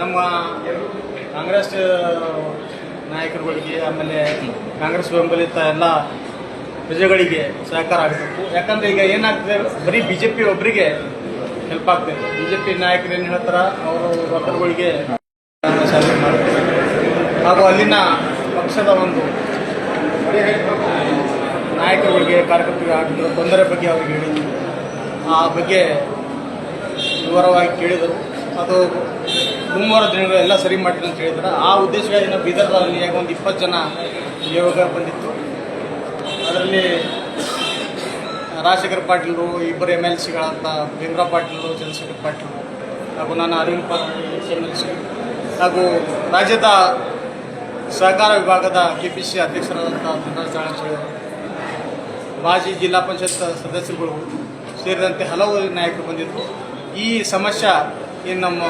ನಮ್ಮ ಕಾಂಗ್ರೆಸ್ ನಾಯಕರುಗಳಿಗೆ, ಆಮೇಲೆ ಕಾಂಗ್ರೆಸ್ ಬೆಂಬಲಿತ ಎಲ್ಲ ಪ್ರಜೆಗಳಿಗೆ ಸಹಕಾರ ಆಗಬೇಕು. ಯಾಕಂದ್ರೆ ಈಗ ಏನಾಗ್ತದೆ, ಬರೀ ಬಿ ಜೆ ಪಿ ಒಬ್ಬರಿಗೆ ಹೆಲ್ಪ್ ಆಗ್ತದೆ. ಬಿ ಜೆ ಪಿ ನಾಯಕರು ಏನು ಹೇಳ್ತಾರೆ? ಅವರು ವರ್ಕರ್ಗಳಿಗೆ ಸಾಧನೆ ಮಾಡ್ತಾರೆ. ಹಾಗೂ ಅಲ್ಲಿನ ಪಕ್ಷದ ಒಂದು ನಾಯಕರುಗಳಿಗೆ ಕಾರ್ಯಕರ್ತರಿಗೆ ಆಗಿರೋ ತೊಂದರೆ ಬಗ್ಗೆ ಅವರಿಗೆ ಹೇಳಿದ್ರು ಆ ಬಗ್ಗೆ ವಿವರವಾಗಿ ಕೇಳಿದರು. ಅದು ಮುಂಬರುವ ದಿನಗಳೆಲ್ಲ ಸರಿ ಮಾಡ್ತೀನಿ ಅಂತ ಹೇಳಿದ್ರು. ಆ ಉದ್ದೇಶಗಳಿಂದ ಬೀದರ್ದಲ್ಲಿ ಒಂದು ಇಪ್ಪತ್ತು ಜನ ಯೋಗ ಬಂದಿತ್ತು. ಅದರಲ್ಲಿ ರಾಜಶೇಖರ್ ಪಾಟೀಲರು, ಇಬ್ಬರು ಎಂ ಎಲ್ ಸಿಗಳಂತ ಭೀಮ್ರಾ ಪಾಟೀಲರು, ಚಂದ್ರಶೇಖರ್ ಪಾಟೀಲರು, ಹಾಗೂ ನಾನು Arvind Patil M L C. ಹಾಗೂ ರಾಜ್ಯದ ಸಹಕಾರ ವಿಭಾಗದ ಕೆ ಪಿ ಸಿ ಅಧ್ಯಕ್ಷರಾದಂಥ ಚಾಣಕ್ಯ ಮಾಜಿ ಜಿಲ್ಲಾ ಪಂಚಾಯತ್ ಸದಸ್ಯರುಗಳು ಸೇರಿದಂತೆ ಹಲವು ನಾಯಕರು ಬಂದಿದ್ದರು. ಈ ಸಮಸ್ಯೆ ಏನು ನಮ್ಮ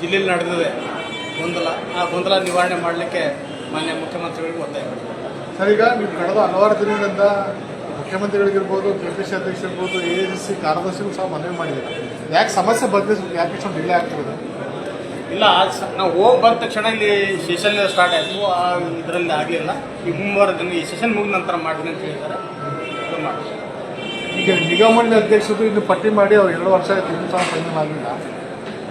ಜಿಲ್ಲೆಯಲ್ಲಿ ನಡೆದಿದೆ. ಗೊಂದಲ ಆ ಗೊಂದಲ ನಿವಾರಣೆ ಮಾಡಲಿಕ್ಕೆ ಮಾನ್ಯ ಮುಖ್ಯಮಂತ್ರಿಗಳಿಗೆ ಒತ್ತಾಯ ಮಾಡಿದ್ದಾರೆ ಸರ್ ಈಗ ನೀವು ಕಳೆದ ಹಲವಾರು ದಿನಗಳಿಂದ ಮುಖ್ಯಮಂತ್ರಿಗಳಿಗಿರ್ಬೋದು ಕೆ ಪಿ ಸಿ ಅಧ್ಯಕ್ಷರಿರ್ಬೋದು ಎ ಎಸ್ ಸಿ ಕಾರ್ಯದರ್ಶಿಗಳು ಸಹ ಮನವಿ ಮಾಡಿದ್ದಾರೆ. ಯಾಕೆ ಸಮಸ್ಯೆ ಬಗ್ಗೆ ಯಾಕೆ ಇಷ್ಟೊಂದು ಡಿಲೇ ಆಗ್ತಿರೋದು ಇಲ್ಲ ನಾವು ಹೋಗಿ ಬಂದ ತಕ್ಷಣ ಇಲ್ಲಿ ಸೆಷನ್ ಸ್ಟಾರ್ಟ್ ಆಯಿತು. ಆ ಇದರಲ್ಲಿ ಆಗಲಿಲ್ಲ. ಈ ಮುಂಬರುವ ದಿನ ಈ ಸೆಷನ್ ಮುಗಿದ ನಂತರ ಮಾಡ್ತೀನಿ ಅಂತ ಹೇಳಿದ್ದಾರೆ. ಮಾಡ್ತೀನಿ ಮಾಡ್ತೀವಿ. ಈಗ ನಿಗಮಮಂಡಳಿ ಅಧ್ಯಕ್ಷರು ಇನ್ನು ಪಟ್ಟಿ ಮಾಡಿ ಅವ್ರು ಎರಡು ವರ್ಷ ಆಯ್ತು, ಇನ್ನೂ ಸಹ ಫೈನಲ್ ಆಗಿಲ್ಲ.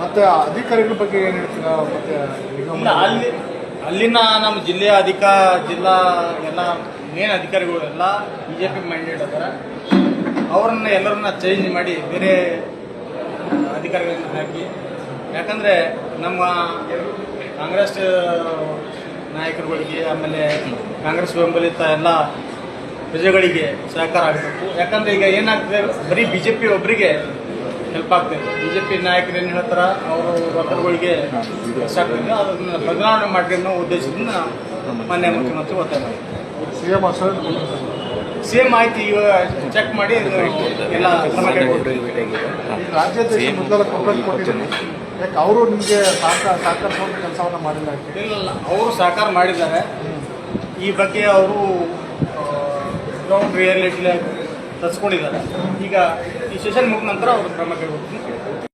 ಮತ್ತೆ ಅಧಿಕಾರಿಗಳ ಬಗ್ಗೆ ಏನು ಹೇಳ್ತೀರಾ? ಮತ್ತೆ ನಿಗಮ ಅಲ್ಲಿ, ಅಲ್ಲಿನ ನಮ್ಮ ಜಿಲ್ಲೆಯ ಅಧಿಕ, ಜಿಲ್ಲಾ ಎಲ್ಲ ಮೇನ್ ಅಧಿಕಾರಿಗಳು ಎಲ್ಲ ಬಿ ಜೆ ಪಿ ಮೈಂಡೆಡ್ ಅದಾರ ಅವ್ರನ್ನ ಎಲ್ಲರನ್ನ ಚೇಂಜ್ ಮಾಡಿ ಬೇರೆ ಅಧಿಕಾರಿಗಳನ್ನ ಹಾಕಿ. ಯಾಕಂದರೆ ನಮ್ಮ ಕಾಂಗ್ರೆಸ್ ನಾಯಕರುಗಳಿಗೆ, ಆಮೇಲೆ ಕಾಂಗ್ರೆಸ್ ಬೆಂಬಲಿತ ಎಲ್ಲ ಪ್ರಜೆಗಳಿಗೆ ಸಹಕಾರ ಆಗಬೇಕು. ಯಾಕಂದ್ರೆ ಈಗ ಏನಾಗ್ತದೆ ಬರೀ ಬಿ ಜೆ ಪಿ ಒಬ್ಬರಿಗೆ ಹೆಲ್ಪ್ ಆಗ್ತದೆ. ಬಿ ಜೆ ಪಿ ನಾಯಕರು ಏನು ಹೇಳ್ತಾರ ಅವರು ವರ್ಕರ್ಗಳಿಗೆ ಕಷ್ಟ ಆಗ್ತದೆ. ಅದನ್ನು ಬದಲಾವಣೆ ಮಾಡಿ ಅನ್ನೋ ಉದ್ದೇಶದಿಂದ ಮಾನ್ಯ ಮುಖ್ಯಮಂತ್ರಿ ಒತ್ತಾಯ ಮಾಡಿದ್ದಾರೆ ಸಿ ಎಂ ಆಯ್ತು ಈಗ ಚೆಕ್ ಮಾಡಿ ಎಲ್ಲ ರಾಜ್ಯದಲ್ಲಿ ಯಾಕೆ ಅವರು ನಿಮಗೆ ಸಹಕಾರ ಸಹಕರಿಸುವಂಥ ಕೆಲಸವನ್ನು ಮಾಡಿಲ್ಲ? ಇಲ್ಲ. ಅವರು ಸಹಕಾರ ಮಾಡಿದ್ದಾರೆ. ಈ ಬಗ್ಗೆ ಅವರು ಗ್ರೌಂಡ್ ರಿಯಾಲಿಟಿ ತರಿಸ್ಕೊಂಡಿದ್ದಾರೆ. ಈಗ ಈ ಸೆಷನ್ ಮುಗಿದ ನಂತರ ಅವರು ಕ್ರಮ ಕೈಗೊಳ್ತೀನಿ